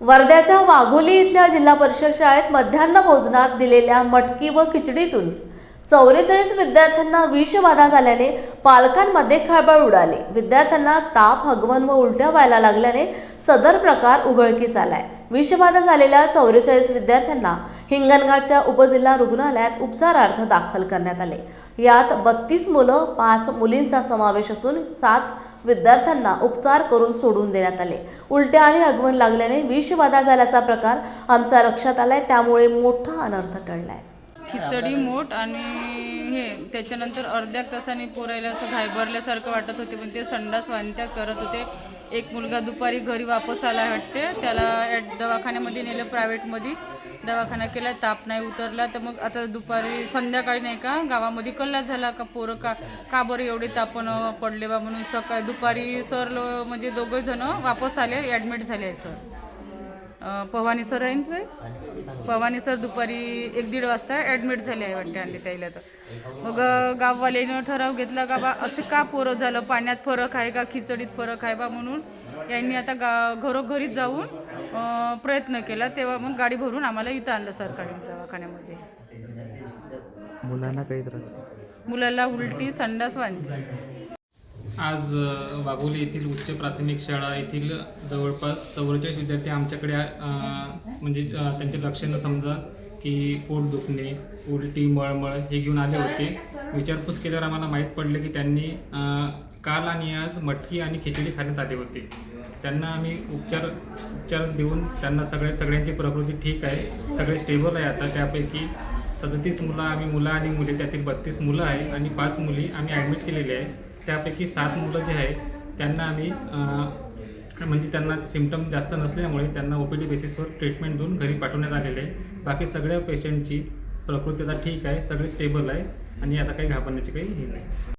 वर्ध्याच्या वाघोली इथल्या जिल्हा परिषद शाळेत मध्यान्ह भोजनात दिलेल्या मटकी व खिचडीतून चौवेचाळीस विद्यार्थ्यांना विषबाधा झाल्याने पालकांमध्ये खळबळ उडाली. विद्यार्थ्यांना ताप हगवण व उलट्या व्हायला लागल्याने सदर प्रकार उघडकीस आलाय. विषबाधा झालेल्या चौवेचाळीस विद्यार्थ्यांना हिंगणघाटच्या उपजिल्हा रुग्णालयात उपचारार्थ दाखल करण्यात आले. यात बत्तीस मुलं पाच मुलींचा समावेश असून सात विद्यार्थ्यांना उपचार करून सोडून देण्यात आले. उलट्या आणि आगमन लागल्याने विषबाधा झाल्याचा प्रकार आमच्या लक्षात आलाय त्यामुळे मोठा अनर्थ टळलाय. खिचडी मोठ आणि हे. त्याच्यानंतर अर्ध्या तासाने पोरायला असं घायबरल्यासारखं वाटत होते पण ते संडास वांत्या करत होते. एक मुलगा दुपारी घरी वापस आला वाटते. त्याला ॲट दवाखान्यामध्ये नेलं प्रायव्हेटमध्ये. दवाखाना केला ताप नाही उतरला. तर मग आता दुपारी संध्याकाळी नाही का गावामध्ये कल्ला झाला का पोरं का का बरं एवढे तापण पडले बा म्हणून सकाळी दुपारी सर लो- म्हणजे दोघं जण वापस आले ॲडमिट झाले आहे सर. पवानी सर आहे ना पवानी सर दुपारी एक दीड वाजता ॲडमिट झाले आहे वाटते आणले त्याला तर. मग गाववाल्यानं ठराव घेतला का बा असं का पोरं झालं? पाण्यात फरक आहे का? खिचडीत फरक आहे बा म्हणून यांनी आता गा घरोघरी जाऊन प्रयत्न केला. तेव्हा मग गाडी भरून आम्हाला इथं आणलं सरकारी दवाखान्यामध्ये. मुलांना काही त्रास? मुलाला उलटी संडास वांती आज वाघोली येथील उच्च प्राथमिक शाळा येथील जवळपास चौवेचाळीस विद्यार्थी आमच्याकडे म्हणजे त्यांच्या त्यांचे लक्षणं समजा की पोट दुखणे उलटी मळमळ हे घेऊन आले होते. विचारपूस केल्यावर आम्हाला माहीत पडलं की त्यांनी काल आणि आज मटकी आणि खिचडी खाण्यात आले होते. त्यांना आम्ही उपचार उपचार देऊन त्यांना सगळ्या सगळ्यांची प्रकृती ठीक आहे. सगळे स्टेबल आहे आता. त्यापैकी सदतीस मुलं आम्ही मुलं आणि मुली त्यातील बत्तीस मुलं आहे आणि पाच मुली आम्ही ॲडमिट केलेली आहे. त्यापैकी सात मुलं जे आहेत त्यांना आम्ही म्हणजे त्यांना सिमटम जास्त नसल्यामुळे त्यांना ओ पी डी बेसिसवर ट्रीटमेंट देऊन घरी पाठवण्यात आलेले आहे. बाकी सगळ्या पेशंटची प्रकृती आता ठीक आहे सगळी स्टेबल आहे आणि आता काही घाबरण्याची काही हे नाही.